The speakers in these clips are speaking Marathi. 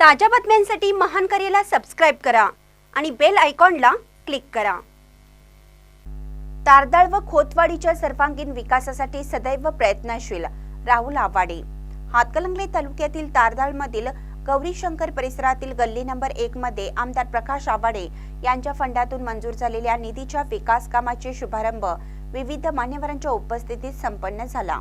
ताज्या बातम्यांसाठी महान करेला सबस्क्राईब करा आणि बेल आयकॉनला क्लिक करा. तारदाळ व खोतवाडीच्या सर्वांगीण विकासासाठी सदैव प्रयत्नशील राहुल आवाडे हातकलंगले तालुक्यातील तारदाळमधील गौरीशंकर परिसरातील गल्ली नंबर एक मध्ये आमदार प्रकाश आवाडे यांच्या फंडातून मंजूर झालेल्या निधीच्या विकास कामाचे शुभारंभ विविध मान्यवरांच्या उपस्थितीत संपन्न झाला.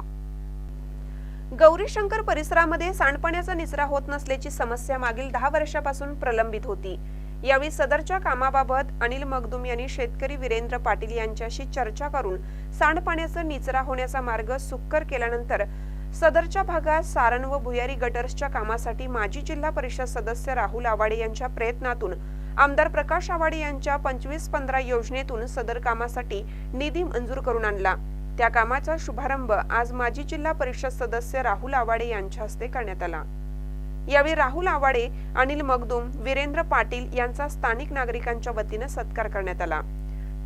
गौरीशंकर परिसरामध्ये सांडपाण्याचा निचरा होत नसल्याची समस्या मागील दहा वर्षापासून प्रलंबित होती. यावेळी सदरच्या कामाबाबत अनिल मगदुम यांनी शेतकरी वीरेंद्र पाटील यांच्याशी चर्चा करून सांडपाण्याचा निचरा होण्याचा मार्ग सुक्कर केल्यानंतर सदरच्या भागात सारण व भुयारी गटर्सच्या कामासाठी माजी जिल्हा परिषद सदस्य राहुल आवाडे यांच्या प्रयत्नातून आमदार प्रकाश आवाडे यांच्या पंचवीस पंधरा योजनेतून सदर कामासाठी निधी मंजूर करून आणला. त्या कामाचा शुभारंभ आज माजी जिल्हा परिषद सदस्य राहुल आवाडे यांच्या हस्ते करण्यात आला. यावेळी राहुल आवाडे अनिल मगदुम वीरेंद्र पाटील यांचा स्थानिक नागरिकांच्या वतीनं सत्कार करण्यात आला.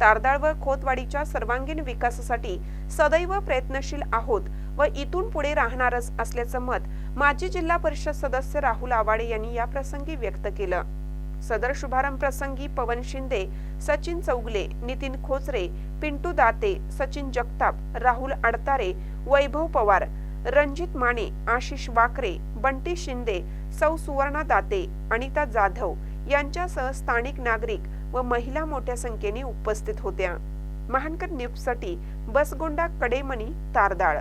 तारदाळ व खोतवाडीच्या सर्वांगीण विकासासाठी सदैव प्रयत्नशील आहोत व इथून पुढे राहणारच असल्याचं मत माजी जिल्हा परिषद सदस्य राहुल आवाडे यांनी या प्रसंगी व्यक्त केलं. सदर शुभारंभ प्रसंगी पवन शिंदे सचिन चौगले नितीन खोचरे पिंटू दाते सचिन जगताप राहुल अडतारे वैभव पवार रणजित माने आशिष वाकरे बंटी शिंदे सौ सुवर्णा दाते अनिता जाधव यांच्यासह स्थानिक नागरिक व महिला मोठ्या संख्येने उपस्थित होत्या. महानकर न्यूजसाठी बसगोंडा कडेमणी तारदाळ.